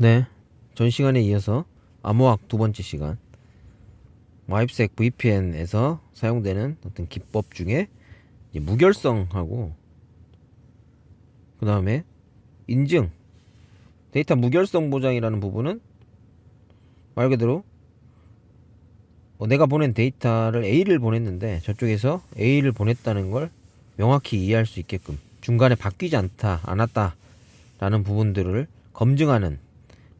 네. 전 시간에 이어서 암호학 두 번째 시간. 와입색 VPN에서 사용되는 어떤 기법 중에 무결성하고 그 다음에 인증 데이터 무결성 보장이라는 부분은 말 그대로 어, 내가 보낸 데이터를 A를 보냈는데 저쪽에서 A를 보냈다는 걸 명확히 이해할 수 있게끔 중간에 바뀌지 않다 않았다라는 부분들을 검증하는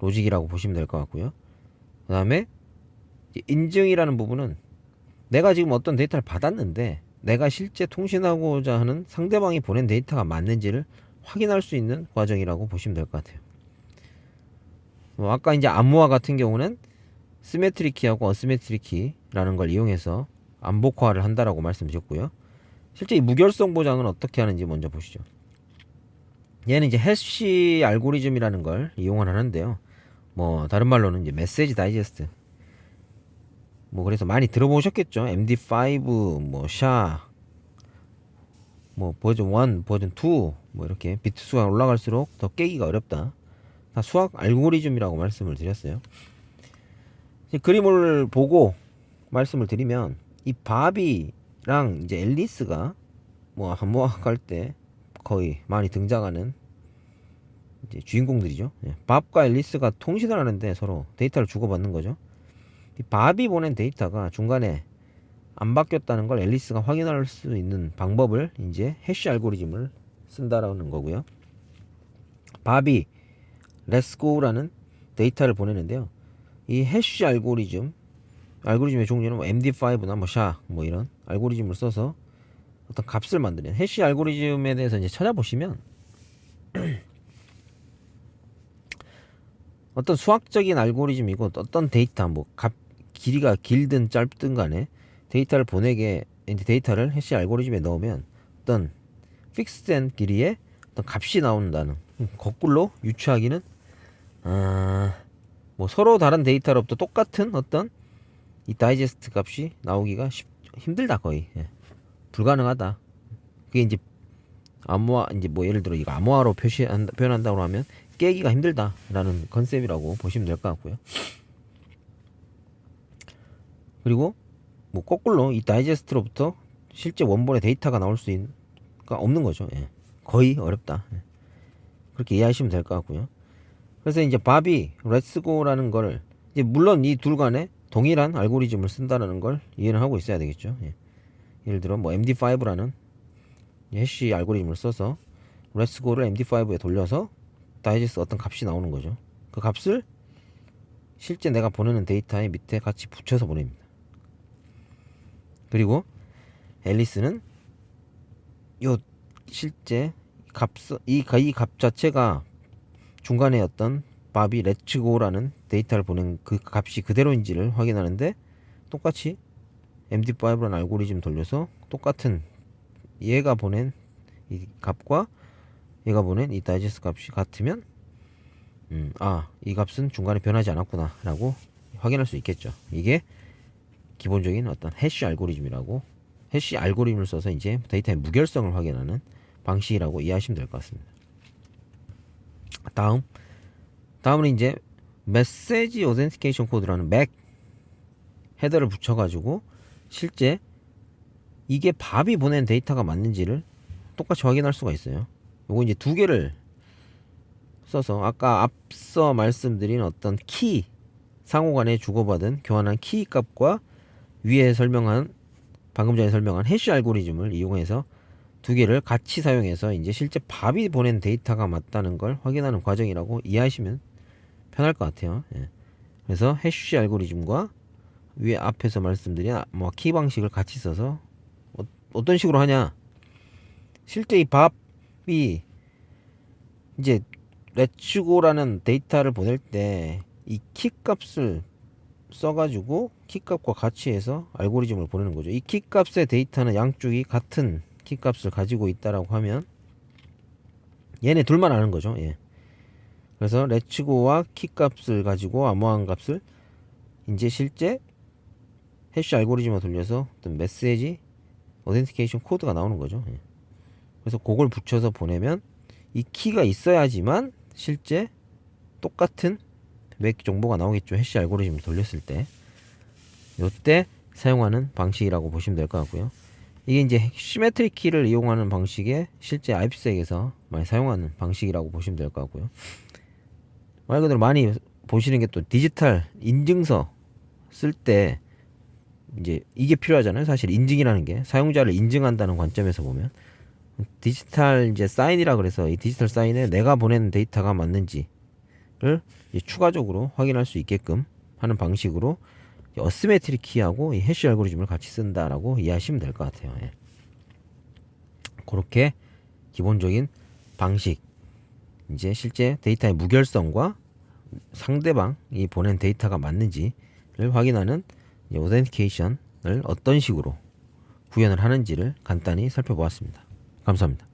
로직이라고 보시면 될 것 같고요. 그 다음에 인증이라는 부분은 내가 지금 어떤 데이터를 받았는데 내가 실제 통신하고자 하는 상대방이 보낸 데이터가 맞는지를 확인할 수 있는 과정이라고 보시면 될 것 같아요. 뭐 아까 이제 암호화 같은 경우는 시메트리 키하고 어시메트리 키라는 걸 이용해서 암복화를 한다라고 말씀드렸고요. 실제 이 무결성 보장은 어떻게 하는지 먼저 보시죠. 얘는 이제 해시 알고리즘이라는 걸 이용을 하는데요. 뭐 다른 말로는 이제 메시지 다이제스트. 뭐 그래서 많이 들어보셨겠죠. MD5, 뭐 샤, 뭐 버전 1, 버전 2, 뭐 이렇게 비트 수가 올라갈수록 더 깨기가 어렵다. 다 수학 알고리즘이라고 말씀을 드렸어요. 그림을 보고 말씀을 드리면 이 바비랑 이제 앨리스가 뭐 한모학 할때 거의 많이 등장하는 이제 주인공들이죠. 예. 밥과 앨리스가 통신을 하는데 서로 데이터를 주고받는 거죠. 이 밥이 보낸 데이터가 중간에 안 바뀌었다는 걸 앨리스가 확인할 수 있는 방법을 이제 해시 알고리즘을 쓴다라는 거고요. 밥이 렛츠고라는 데이터를 보내는데요. 이 해시 알고리즘 알고리즘의 종류는 뭐 MD5나 뭐 샤 뭐 이런 알고리즘을 써서 어떤 값을 만드는 해시 알고리즘에 대해서 이제 찾아보시면 어떤 수학적인 알고리즘이고 어떤 데이터 뭐 값 길이가 길든 짧든 간에 데이터를 보내게 데이터를 해시 알고리즘에 넣으면 어떤 픽스된 길이의 어떤 값이 나온다는 음, 거꾸로 유추하기는 아, 뭐 서로 다른 데이터로부터 똑같은 어떤 이 다이제스트 값이 나오기가 쉽, 힘들다 거의 예. 불가능하다. 그게 이제 암호화 이제 뭐 예를 들어 이거 암호화로 표시한 표현한다고 하면 깨기가 힘들다라는 컨셉이라고 보시면 될 것 같고요. 그리고 뭐 거꾸로 이 다이제스트로부터 실제 원본의 데이터가 나올 수 있는 가 없는 거죠. 예. 거의 어렵다. 예. 그렇게 이해하시면 될 것 같고요. 그래서 이제 바비 렛츠고라는 걸 이제 물론 이 둘 간에 동일한 알고리즘을 쓴다는 걸 이해를 하고 있어야 되겠죠. 예. 예를 들어 뭐 MD5라는 해시 알고리즘을 써서 렛츠고를 MD5에 돌려서 다이제스트 어떤 값이 나오는 거죠. 그 값을 실제 내가 보내는 데이터의 밑에 같이 붙여서 보냅니다. 그리고 앨리스는 요 실제 값이이 값 자체가 중간에 어떤 바비 렛츠고라는 데이터를 보낸 그 값이 그대로인지를 확인하는데 똑같이 MD5라는 알고리즘 돌려서 똑같은 얘가 보낸 이 값과 얘가 보낸 이 다이제스트 값이 같으면 음, 아, 이 값은 중간에 변하지 않았구나 라고 확인할 수 있겠죠. 이게 기본적인 어떤 해시 알고리즘이라고 해시 알고리즘을 써서 이제 데이터의 무결성을 확인하는 방식이라고 이해하시면 될 것 같습니다. 다음 다음은 이제 메시지 오센티케이션 코드라는 맥 헤더를 붙여가지고 실제 이게 밥이 보낸 데이터가 맞는지를 똑같이 확인할 수가 있어요. 요거 이제 두 개를 써서 아까 앞서 말씀드린 어떤 키 상호간에 주고받은 교환한 키 값과 위에 설명한 방금 전에 설명한 해시 알고리즘을 이용해서 두 개를 같이 사용해서 이제 실제 밥이 보낸 데이터가 맞다는 걸 확인하는 과정이라고 이해하시면 편할 것 같아요. 예. 그래서 해시 알고리즘과 위에 앞에서 말씀드린 뭐 키 방식을 같이 써서 어, 어떤 식으로 하냐? 실제 이 밥 이 이제 레츠고라는 데이터를 보낼 때 이 키 값을 써가지고 키 값과 같이 해서 알고리즘을 보내는 거죠. 이 키 값의 데이터는 양쪽이 같은 키 값을 가지고 있다라고 하면 얘네 둘만 아는 거죠. 예. 그래서 레츠고와 키 값을 가지고 암호한 값을 이제 실제 해시 알고리즘을 돌려서 어떤 메시지 어센티케이션 코드가 나오는 거죠. 예. 그래서 그걸 붙여서 보내면 이 키가 있어야지만 실제 똑같은 몇 정보가 나오겠죠. 해시 알고리즘을 돌렸을 때. 요때 사용하는 방식이라고 보시면 될 것 같고요. 이게 이제 시메트릭 키를 이용하는 방식에 실제 IP색에서 많이 사용하는 방식이라고 보시면 될 것 같고요. 말 그대로 많이 보시는 게 또 디지털 인증서 쓸 때 이제 이게 필요하잖아요. 사실 인증이라는 게 사용자를 인증한다는 관점에서 보면 디지털 이제 사인이라 그래서 이 디지털 사인에 내가 보낸 데이터가 맞는지를 추가적으로 확인할 수 있게끔 하는 방식으로 어스메트릭 키하고 이 해시 알고리즘을 같이 쓴다라고 이해하시면 될 것 같아요. 예. 그렇게 기본적인 방식 이제 실제 데이터의 무결성과 상대방이 보낸 데이터가 맞는지를 확인하는 오덴티케이션을 어떤 식으로 구현을 하는지를 간단히 살펴보았습니다. 감사합니다.